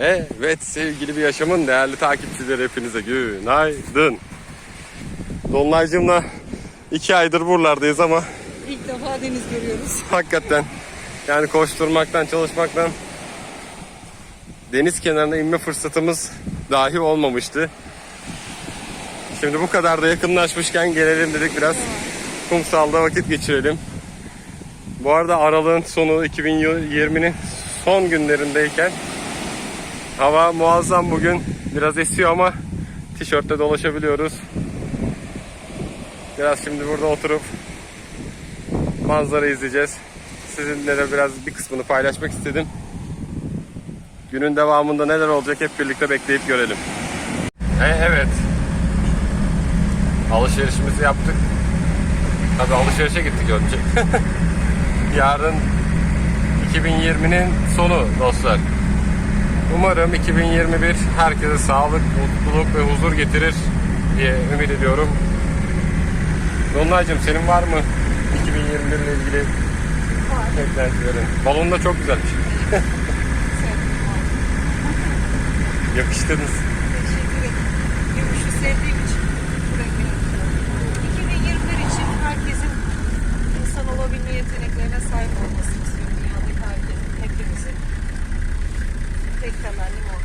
Evet sevgili bir yaşamın değerli takipçileri hepinize günaydın. Dolunaycığımla iki aydır buralardayız ama İlk defa deniz görüyoruz. hakikaten yani koşturmaktan çalışmaktan deniz kenarına inme fırsatımız dahi olmamıştı. Şimdi bu kadar da yakınlaşmışken gelelim dedik biraz kumsalda vakit geçirelim. Bu arada aralığın sonu 2020'nin son günlerindeyken hava muazzam bugün biraz esiyor ama tişörtle dolaşabiliyoruz. Biraz şimdi burada oturup manzara izleyeceğiz. Sizinle de biraz bir kısmını paylaşmak istedim. Günün devamında neler olacak hep birlikte bekleyip görelim. E, evet. Alışverişimizi yaptık. Tabii alışverişe gittik önce. Yarın 2020'nin sonu dostlar. Umarım 2021 herkese sağlık, mutluluk ve huzur getirir diye ümit ediyorum. Dolunaycığım senin var mı 2021 ile ilgili beklentilerin? Balon da çok güzelmiş. Yakıştınız. Teşekkür ederim. Gümüşü sevdiğim için buraya geldim. 2021 için herkesin insan olabilme yeteneklerine sahip olmasını istiyorum. Dünyadaki herkesin, hepimizin. Tek temennim o.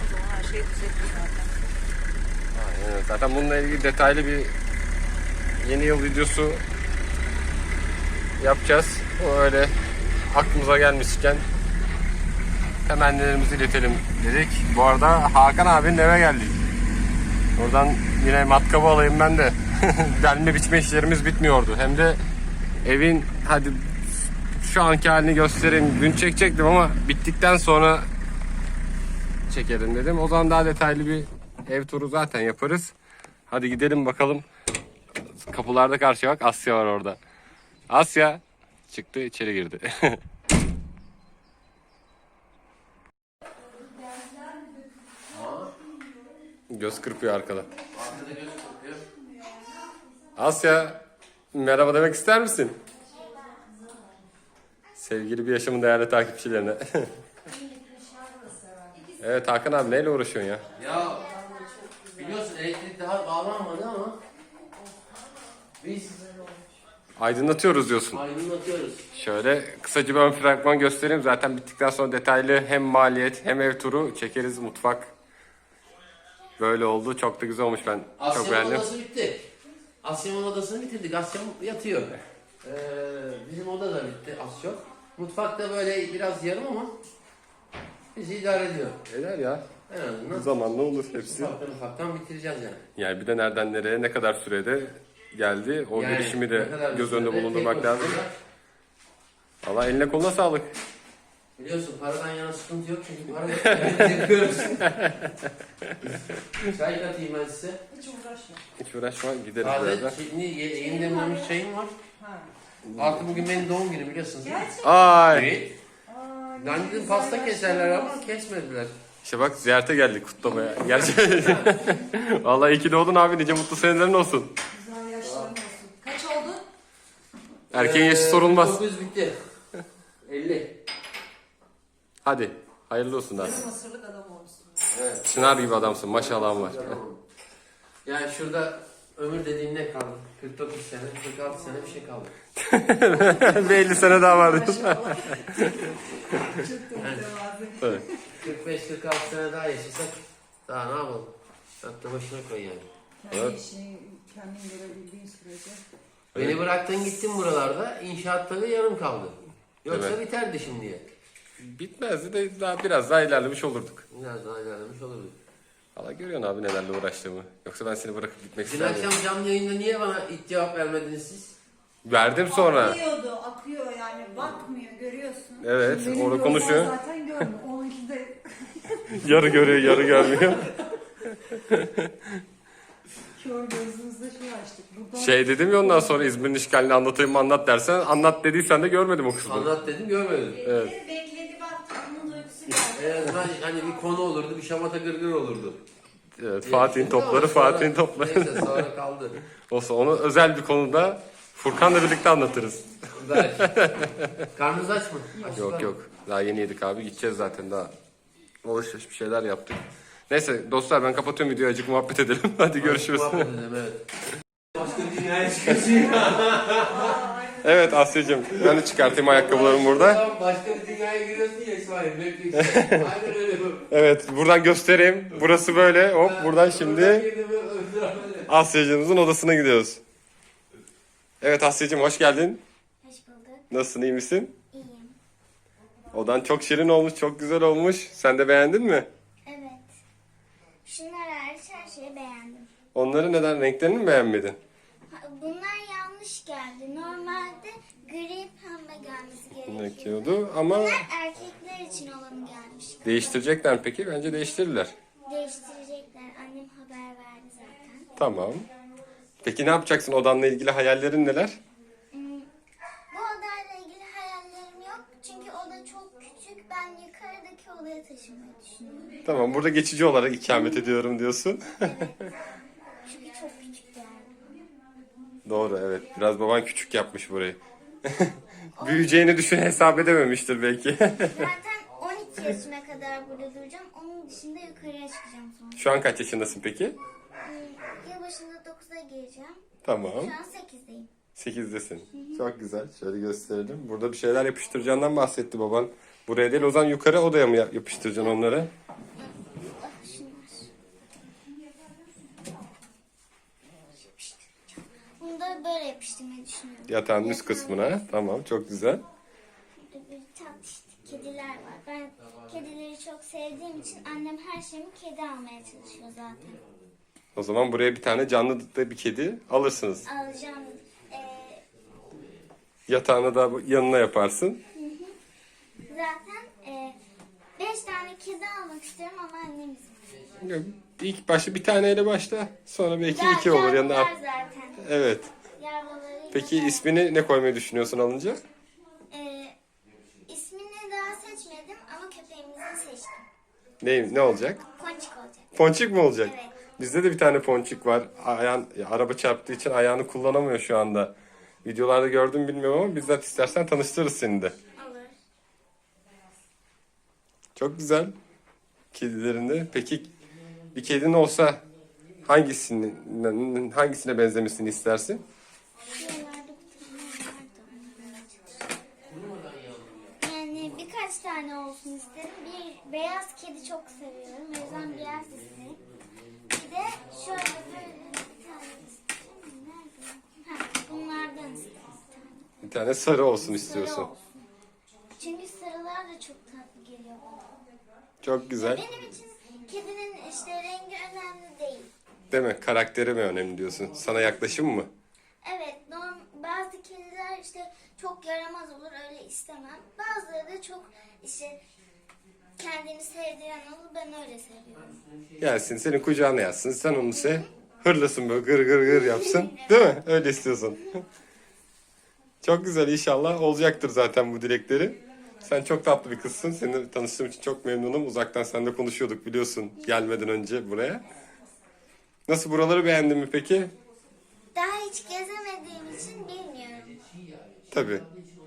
O zaman her şey düzelir zaten. Aynen öyle. Zaten bununla ilgili detaylı bir yeni yıl videosu yapacağız. O öyle aklımıza gelmişken temennilerimizi iletelim dedik. Bu arada Hakan abinin eve geldik. Oradan yine matkabı alayım ben de. Delme biçme işlerimiz bitmiyordu. Hem de evin hadi şu anki halini göstereyim. Dün çekecektim ama bittikten sonra çekerim dedim. O zaman daha detaylı bir ev turu zaten yaparız. Hadi gidelim bakalım. Kapılarda karşıya bak Asya var orada. Asya çıktı içeri girdi. Göz kırpıyor arkada. Asya merhaba demek ister misin? Sevgili bir yaşamın değerli takipçilerine. evet Hakan abi neyle uğraşıyorsun ya? Ya biliyorsun elektrik daha bağlanmadı ama biz Aydınlatıyoruz diyorsun. aydınlatıyoruz. Şöyle kısaca bir ön fragman göstereyim. Zaten bittikten sonra detaylı hem maliyet hem ev turu çekeriz mutfak. Böyle oldu. Çok da güzel olmuş ben. çok Asya'nın beğendim. odası bitti. Asya'nın odasını bitirdik. Asya yatıyor. Ee, bizim oda da bitti az çok. Mutfakta böyle biraz yarım ama bizi idare ediyor. Eder ya. En azından Zamanla olur hepsi. ufaktan ufaktan bitireceğiz yani. Yani bir de nereden nereye ne kadar sürede geldi. O Yani gelişimi de göz önünde bulundurmak lazım. Allah eline koluna sağlık. Biliyorsun paradan yana sıkıntı yok çünkü para yapıyoruz. Çay katayım ben size. Hiç uğraşma. Hiç uğraşma gideriz Taze birazdan. şimdi ye- yeni demlenmiş çayım var. Ha. Artık bugün benim doğum günüm biliyorsunuz. Gerçekten. Ay. Evet. Ne Ben dedim pasta keserler ama kesmediler. İşte bak ziyarete geldik kutlamaya. Gerçekten. Vallahi iyi ki doğdun abi. Nice mutlu senelerin olsun. Güzel yaşların olsun. Kaç oldu? Erkeğin yaşı sorulmaz. 9 bitti. 50. Hadi. Hayırlı olsun abi. Yarım asırlık adam olmuşsun. Evet. Çınar gibi adamsın. Maşallahın var. Yani şurada ömür dediğin ne kaldı? 49 sene, 46 sene bir şey kaldı. Bir 50 sene daha var diyorsun. Maşallah. Çok da mütevazı. Evet. 45-46 sene daha yaşasak daha ne yapalım? Aklı başına koy yani. Kendi Evet. işini kendin görebildiğin sürece. Beni bıraktın gittin buralarda, inşaatları yarım kaldı. Yoksa Evet. biterdi şimdiye. Bitmezdi de daha biraz daha ilerlemiş olurduk. Biraz daha ilerlemiş olurdu. Valla görüyorsun abi nelerle uğraştığımı. Yoksa ben seni bırakıp gitmek Dün istemiyorum. akşam canlı yayında niye bana ilk cevap vermediniz siz? Verdim sonra. Akıyordu, akıyor yani bakmıyor görüyorsun. Evet Benim orada konuşuyor. Zaten görmüyor. Onunki de Yarı görüyor yarı görmüyor. kör gözümüzde şey açtık. Buradan Şey dedim ya ondan sonra İzmir'in işgalini anlatayım mı anlat dersen anlat dediysen de görmedim o kısmı. Anlat dedim görmedim. Evet. Bekledi En azından hani bir konu olurdu, bir şamata gırgır olurdu. Evet, Fatih'in topları Fatih'in topları. Neyse sonra kaldı. Olsa onu özel bir konuda Furkan'la birlikte anlatırız. Belki. Karnınız aç mı? Aç Yok yok. Daha yeni yedik abi. Gideceğiz zaten daha. Alışveriş bir şeyler yaptık. Neyse dostlar ben kapatıyorum videoyu. Acık muhabbet edelim. Hadi görüşürüz. Muhabbet edelim, evet. Başka dünyaya çıkıyorsun ya. Evet Asya'cığım. Ben de çıkartayım ayakkabılarımı burada. Başka bir dünyaya giriyorsun ya İsmail. Netflix. Aynen öyle bu. Evet buradan göstereyim. Burası böyle. Hop buradan şimdi. Asya'cığımızın odasına gidiyoruz. Evet Asya'cığım hoş geldin. Hoş bulduk. Nasılsın iyi misin? İyiyim. Odan çok şirin olmuş, çok güzel olmuş. Sen de beğendin mi? Evet. Şunlar hariç her şeyi beğendim. Onları neden? Renklerini mi beğenmedin? Ha, Bunlar geldi. Normalde gri pembe gelmesi gerekiyor. Gerekiyordu ama Bunlar erkekler için olanı gelmiş. değiştirecekler peki? Bence değiştirirler. Değiştirecekler. Annem haber verdi zaten. Tamam. Peki ne yapacaksın odanla ilgili hayallerin neler? Hmm, Bu odayla ilgili hayallerim yok. Çünkü oda çok küçük. Ben yukarıdaki odaya taşınmayı düşünüyorum. Tamam burada geçici olarak ikamet ediyorum diyorsun. Çünkü çok küçük geldi. Doğru evet. Biraz baban küçük yapmış burayı. Büyüyeceğini düşün hesap edememiştir belki. Zaten 12 yaşına kadar burada duracağım. Onun dışında yukarıya çıkacağım sonra. Şu an kaç yaşındasın peki? Hmm, Yılbaşında 9'a gireceğim. Tamam. Şu an 8'deyim. 8'desin. Çok güzel. Şöyle gösterelim. Burada bir şeyler yapıştıracağından bahsetti baban. Buraya değil o zaman yukarı odaya mı yap- yapıştıracaksın onları? Ah şunlar. Bunu böyle yapıştırmayı düşünüyorum. Yatağın üst kısmına. Tamam çok güzel. Burada bir kediler var. Ben kedileri çok sevdiğim için annem her şeyimi kedi almaya çalışıyor zaten. O zaman buraya bir tane canlı da bir kedi alırsınız. Alacağım. Ee, Yatağını da bu- yanına yaparsın. zaten 5 tane kedi almak istiyorum ama annem izin İlk başta bir taneyle başla. Sonra belki iki olur yanında. yavrular zaten. Evet. Yavrularıyla Peki da- ismini ne koymayı düşünüyorsun alınca? Ee, ismini daha seçmedim ama köpeğimizi seçtim. Ne, ne olacak? Ponçik olacak. Ponçik mi olacak? Evet. Bizde de bir tane ponçik var. Ayağın, ya, araba çarptığı için ayağını kullanamıyor şu anda. Videolarda gördüm bilmiyorum ama bizzat istersen tanıştırırız seni de. Olur. Çok güzel. Kedilerinde. Peki bir kedin olsa hangisini hangisine benzemesini istersin? Yani birkaç tane olsun isterim. Bir beyaz kedi çok seviyorum. O yüzden beyaz isterim. Bir de şöyle böyle bir tane. Nerede? Ha, bunlardan isterim bir tane. Sarı olsun Sarı istiyorsun. olsun. Çünkü sarılar da çok tatlı geliyor bana. Çok güzel. Benim için kedinin işte rengi önemli değil. Değil mi? Karakteri mi önemli diyorsun? Sana yaklaşım mı? Evet, norm, bazı kediler işte çok yaramaz olur öyle istemem. Bazıları da çok işte kendini sevdiren olur ben öyle seviyorum. Gelsin senin kucağına yatsın. Sen onu sev. Hırlasın böyle gır gır gır yapsın. Değil mi? Öyle istiyorsun. çok güzel inşallah. Olacaktır zaten bu dilekleri. Sen çok tatlı bir kızsın. Seni tanıştığım için çok memnunum. Uzaktan seninle konuşuyorduk biliyorsun gelmeden önce buraya. Nasıl buraları beğendin mi peki? Daha hiç bilmiyorum. Tabii.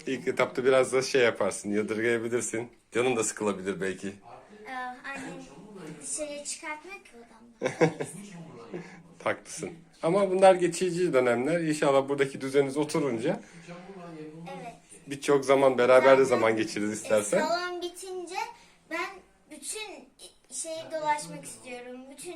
İlk etapta biraz da şey yaparsın, yadırgayabilirsin. Canın da sıkılabilir belki. Ee, annem dışarıya çıkartmıyor ki odamdan. Haklısın. Ama bunlar geçici dönemler. İnşallah buradaki düzeniniz oturunca Evet. birçok zaman beraber de zaman geçiririz E, istersen. salon bitince ben bütün şeyi dolaşmak istiyorum. Bütün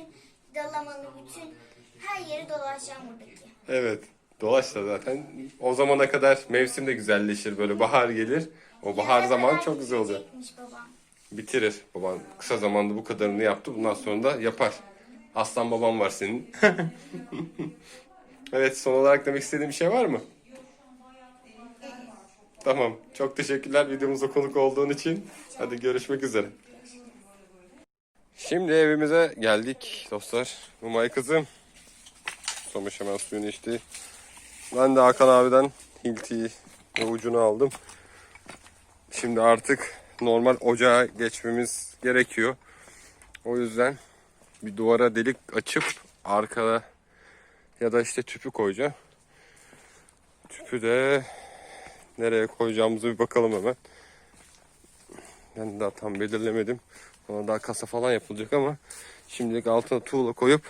dalamanı, bütün her yeri dolaşacağım buradaki. Evet. Dolaş da zaten. O zamana kadar mevsim de güzelleşir. Böyle bahar gelir. O bahar zaman çok güzel babam. Bitirir. Baban kısa zamanda bu kadarını yaptı. Bundan sonra da yapar. Aslan babam var senin. evet son olarak demek istediğin bir şey var mı? Tamam. Çok teşekkürler videomuza konuk olduğun için. Hadi görüşmek üzere. Şimdi evimize geldik dostlar. Umay kızım. Somuş hemen suyunu içti. Ben de Hakan abiden hiltiyi ve ucunu aldım. Şimdi artık normal ocağa geçmemiz gerekiyor. O yüzden bir duvara delik açıp arkada ya da işte tüpü koyacağım. Tüpü de nereye koyacağımızı bir bakalım hemen. Ben daha tam belirlemedim. Ona daha kasa falan yapılacak ama şimdilik altına tuğla koyup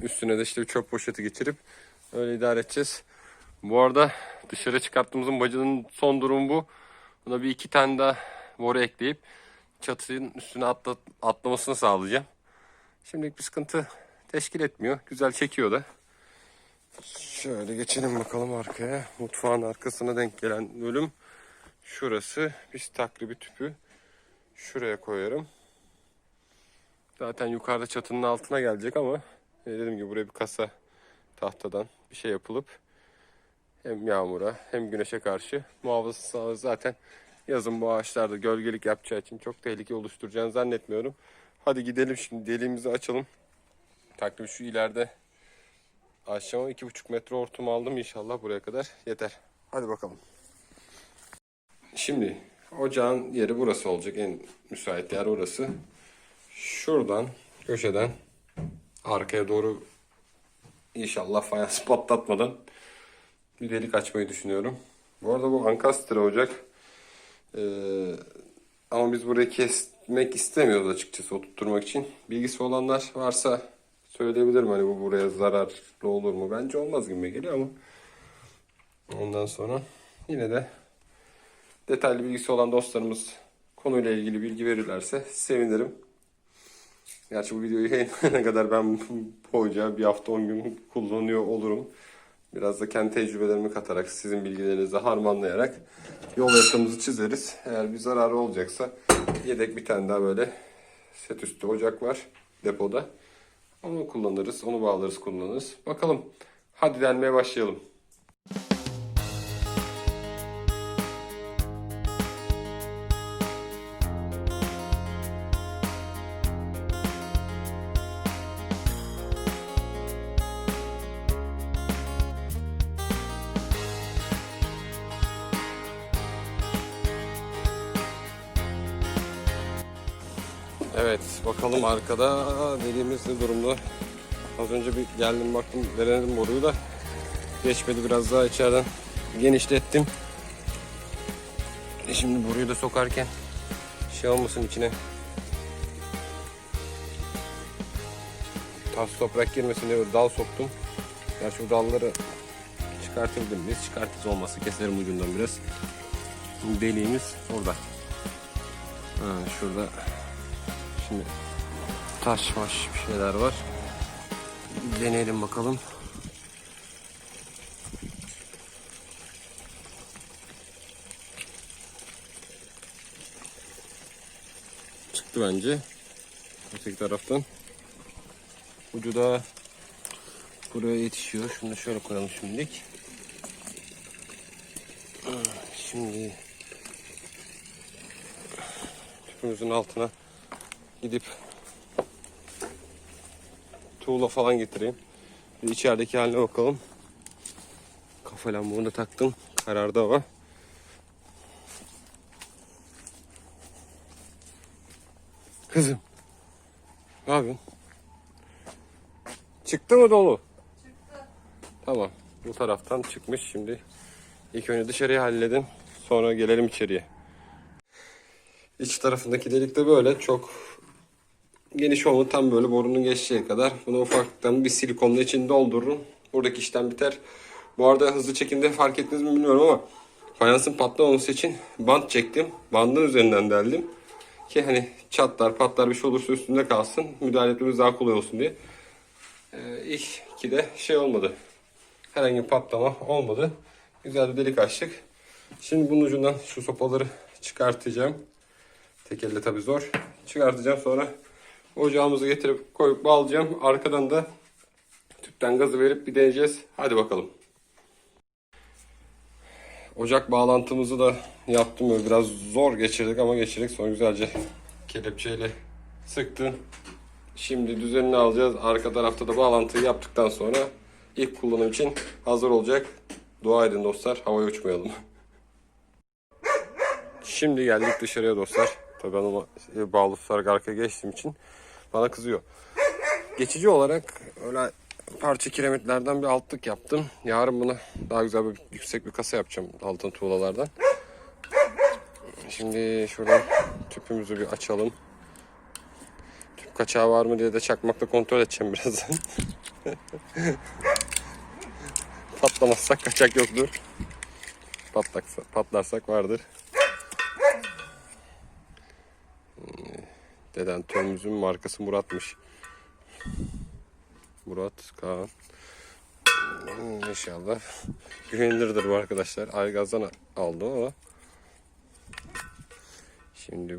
üstüne de işte bir çöp poşeti geçirip öyle idare edeceğiz. Bu arada dışarı çıkarttığımızın bacının son durumu bu. Buna bir iki tane daha boru ekleyip çatının üstüne atla, atlamasını sağlayacağım. Şimdilik bir sıkıntı teşkil etmiyor. Güzel çekiyor da. Şöyle geçelim bakalım arkaya. Mutfağın arkasına denk gelen bölüm şurası. Biz takribi tüpü şuraya koyarım. Zaten yukarıda çatının altına gelecek ama e, dediğim gibi buraya bir kasa tahtadan bir şey yapılıp hem yağmura hem güneşe karşı muhafaza sağlığı zaten yazın bu ağaçlarda gölgelik yapacağı için çok tehlike oluşturacağını zannetmiyorum. Hadi gidelim şimdi deliğimizi açalım. Takribi şu ileride aşağı iki buçuk metre hortum aldım inşallah buraya kadar yeter. Hadi bakalım. Şimdi ocağın yeri burası olacak. En müsait yer orası. Şuradan köşeden arkaya doğru inşallah fayans patlatmadan bir delik açmayı düşünüyorum. Bu arada bu ankastre ocak. Ee, ama biz burayı kesmek istemiyoruz açıkçası oturtturmak için. Bilgisi olanlar varsa söyleyebilirim hani bu buraya zararlı olur mu? Bence olmaz gibi geliyor ama ondan sonra yine de detaylı bilgisi olan dostlarımız konuyla ilgili bilgi verirlerse sevinirim. Gerçi bu videoyu yayınlayana kadar ben ocağı bir hafta 10 gün kullanıyor olurum. Biraz da kendi tecrübelerimi katarak, sizin bilgilerinizi harmanlayarak yol haritamızı çizeriz. Eğer bir zararı olacaksa yedek bir tane daha böyle set üstü ocak var depoda. Onu kullanırız, onu bağlarız kullanırız. Bakalım. Hadi delmeye başlayalım. Evet bakalım arkada dediğimiz ne durumda. Az önce bir geldim baktım denedim boruyu da geçmedi biraz daha içeriden genişlettim. E şimdi boruyu da sokarken şey olmasın içine tas toprak girmesin diye böyle dal soktum. Gerçi bu dalları çıkartabilir miyiz? Çıkartırız olmazsa keserim ucundan biraz. Deliğimiz orada. Ha, şurada Şimdi taş maş bir şeyler var. Deneyelim bakalım. Çıktı bence. Öteki taraftan. Ucu da buraya yetişiyor. Şunu şöyle koyalım şimdilik. Şimdi tüpümüzün altına gidip tuğla falan getireyim. Bir içerideki haline bakalım. Kafa lambamı da taktım. Kararda hava. Kızım. Ne yapıyorsun? Çıktı mı dolu? Çıktı. Tamam. Bu taraftan çıkmış şimdi. İlk önce dışarıyı halledin. Sonra gelelim içeriye. İç tarafındaki delik de böyle çok geniş olmadı. Tam böyle borunun geçeceği kadar. Bunu ufaktan bir silikonla içini doldururum. Buradaki işlem biter. Bu arada hızlı çekimde fark ettiniz mi bilmiyorum ama fayansın patlamaması için bant çektim. Bandın üzerinden deldim. Ki hani çatlar patlar bir şey olursa üstünde kalsın. Müdahale etmemiz daha kolay olsun diye. Ee, ilk iki de şey olmadı. Herhangi bir patlama olmadı. Güzel bir delik açtık. Şimdi bunun ucundan şu sopaları çıkartacağım. Tek elle tabii zor. Çıkartacağım sonra ocağımızı getirip koyup bağlayacağım. Arkadan da tüpten gazı verip bir deneyeceğiz. Hadi bakalım. Ocak bağlantımızı da yaptım. Böyle biraz zor geçirdik ama geçirdik. Sonra güzelce kelepçeyle sıktı. Şimdi düzenini alacağız. Arka tarafta da bağlantıyı yaptıktan sonra ilk kullanım için hazır olacak. Dua edin dostlar. Havaya uçmayalım. Şimdi geldik dışarıya dostlar. Tabii ben ona bağlı tutarak arkaya geçtiğim için bana kızıyor. Geçici olarak öyle parça kiremitlerden bir altlık yaptım. Yarın buna daha güzel bir yüksek bir kasa yapacağım altın tuğlalardan. Şimdi şuradan tüpümüzü bir açalım. Tüp kaçağı var mı diye de çakmakla kontrol edeceğim birazdan. Patlamazsak kaçak yoktur. Patlaksa, patlarsak vardır. Deden tüpümüzün markası Murat'mış. Murat Kaan. Hmm, İnşallah güvenilirdir bu arkadaşlar. Aygaz'dan aldım ama şimdi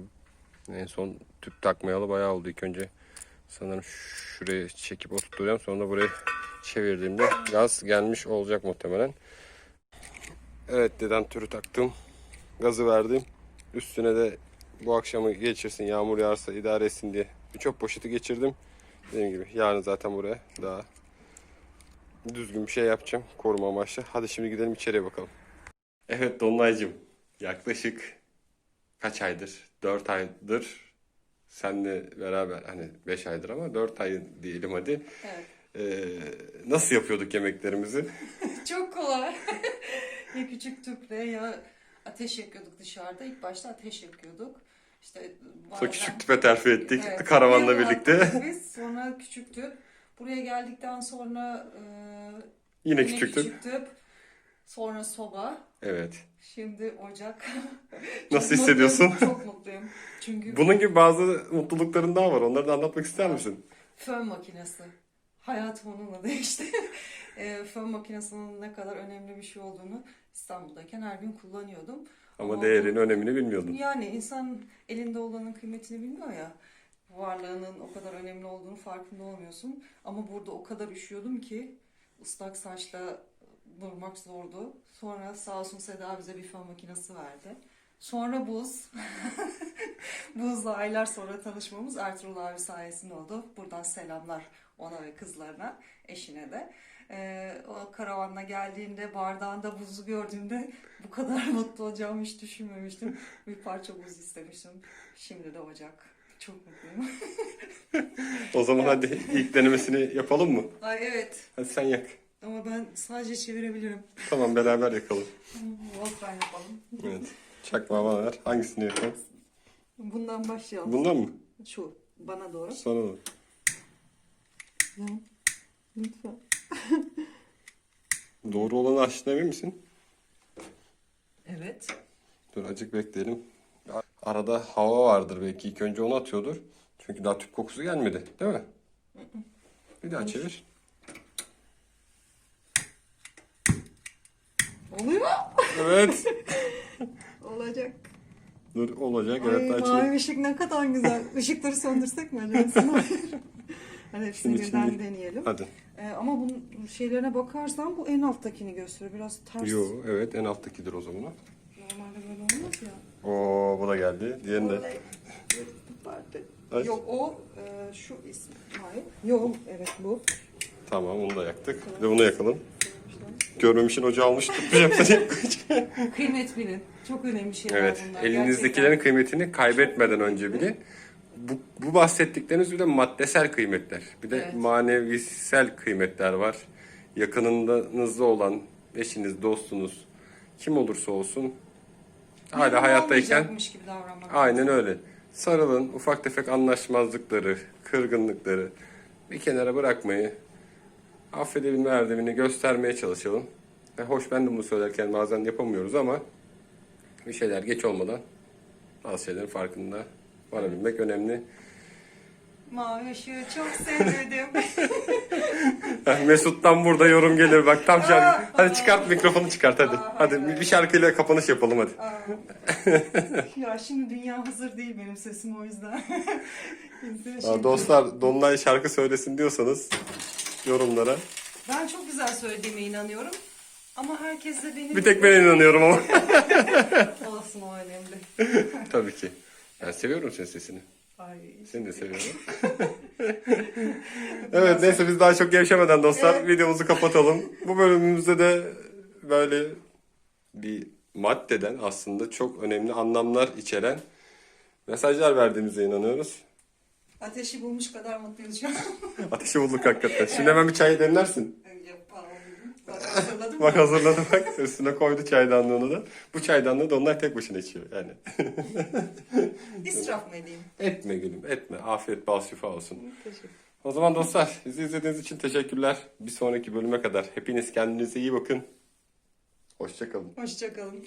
en son tüp takmayalı bayağı oldu. İlk önce sanırım şuraya çekip oturtacağım. Sonra burayı çevirdiğimde gaz gelmiş olacak muhtemelen. Evet deden türü taktım. Gazı verdim. Üstüne de bu akşamı geçirsin yağmur yağarsa idare etsin diye bir çöp poşeti geçirdim. Dediğim gibi yarın zaten buraya daha düzgün bir şey yapacağım koruma amaçlı. Hadi şimdi gidelim içeriye bakalım. Evet Dolunay'cığım yaklaşık kaç aydır? 4 aydır senle beraber hani 5 aydır ama 4 ay diyelim hadi. Evet. Ee, nasıl yapıyorduk yemeklerimizi? Çok kolay. ya küçük tüple ya ateş yakıyorduk dışarıda. İlk başta ateş yakıyorduk. İşte Sonra bazen- küçük tüpe terfi ettik Evet, karavanla bir birlikte. Biz sonra küçük tüp. Buraya geldikten sonra e, Yine yine küçük tüp. küçük tüp. Sonra soba. Evet. Şimdi ocak. Nasıl hissediyorsun? mutluyum, Çok mutluyum. Çünkü Bunun gibi bazı mutlulukların daha var. Onları da anlatmak ister misin? fön makinesi. Hayatım onunla değişti. e, fön makinesinin ne kadar önemli bir şey olduğunu İstanbul'dayken her gün kullanıyordum. Ama değerini, önemini bilmiyordun. Yani insan elinde olanın kıymetini bilmiyor ya. Varlığının o kadar önemli olduğunu farkında olmuyorsun. Ama burada o kadar üşüyordum ki ıslak saçla durmak zordu. Sonra sağ olsun Seda bize bir fön makinesi verdi. Sonra buz. Buzla aylar sonra tanışmamız Ertuğrul abi sayesinde oldu. Buradan selamlar ona ve kızlarına, eşine de. Ee, o karavanla geldiğinde bardağında buzu gördüğümde bu kadar mutlu olacağımı hiç düşünmemiştim. Bir parça buz istemiştim. Şimdi de ocak. Çok mutluyum. O zaman hadi ilk denemesini yapalım mı? Ay evet. Hadi sen yak. Ama ben sadece çevirebilirim. Tamam beraber yakalım. Volkan yapalım. Evet. Çakmağı bana ver. Hangisini yapalım? Bundan başlayalım. Bundan mı? Şu bana doğru. Sana da. Lütfen. Doğru olanı açtığına emin misin? Evet. Dur acık bekleyelim. Arada hava vardır belki. İlk önce onu atıyordur. Çünkü daha tüp kokusu gelmedi. Değil mi? Bir daha çevir. Oluyor mu? Evet. Olacak. Dur olacak. Ay Evet mavi açayım. ışık ne kadar güzel. Işıkları söndürsek mi acaba? Hadi hepsini Şimdi, birden şimdi. deneyelim. Hadi. Ee, ama bunun şeylerine bakarsan bu en alttakini gösteriyor. Biraz ters. Yo evet en alttakidir o zaman. Normalde böyle olmaz ya. Oo bu da geldi. Diğerini de. Aç. Yok o e, şu isim. Hayır. Yok evet bu. Tamam onu da yaktık. Bir de bunu yakalım. Görmemişin ocağı almış tutmayacağım seni. Kıymet bilin. Çok önemli şeyler evet. bunlar. Elinizdekilerin kıymetini kaybetmeden önce bilin. Bu, bu bahsettikleriniz bir de maddesel kıymetler. Bir de Evet. manevisel kıymetler var. Yakınınızda olan eşiniz, dostunuz, kim olursa olsun hala hayattayken olmayacakmış gibi davranmak. aynen öyle. Sarılın, ufak tefek anlaşmazlıkları, kırgınlıkları bir kenara bırakmayı, affedebilme erdemini göstermeye çalışalım. Ve hoş ben de bunu söylerken bazen yapamıyoruz ama bir şeyler geç olmadan bazı şeylerin farkında varabilmek önemli. Mavi ışığı çok sevdim. Mesut'tan burada yorum gelir bak tam şarkı. Hadi çıkart mikrofonu çıkart hadi. Aa, Hadi hayır, bir- bir şarkıyla kapanış yapalım hadi. ya şimdi dünya hazır değil benim sesim o yüzden. Aa, dostlar Dolunay şarkı söylesin diyorsanız yorumlara. Ben çok güzel söylediğime inanıyorum. Ama herkes de benim... Bir tek ben inanıyorum ama. Olsun o önemli. Tabii ki. Ben seviyorum senin sesini. Ay. Seni de seviyorum. evet neyse biz daha çok gevşemeden dostlar Evet. videomuzu kapatalım. Bu bölümümüzde de böyle bir maddeden aslında çok önemli anlamlar içeren mesajlar verdiğimize inanıyoruz. Ateşi bulmuş kadar mutluyuz şu an. Ateşi bulduk hakikaten. Şimdi hemen bir çay demlersin. Yapalım. Bak hazırladım bak hazırladı bak. Üstüne koydu çaydanlığını da. Bu çaydanlığı da onlar tek başına içiyor yani. İsraf mı edeyim? etme gülüm etme. Afiyet bal şifa olsun. Teşekkür O zaman dostlar bizi izlediğiniz için teşekkürler. Bir sonraki bölüme kadar hepiniz kendinize iyi bakın. Hoşçakalın. Hoşçakalın.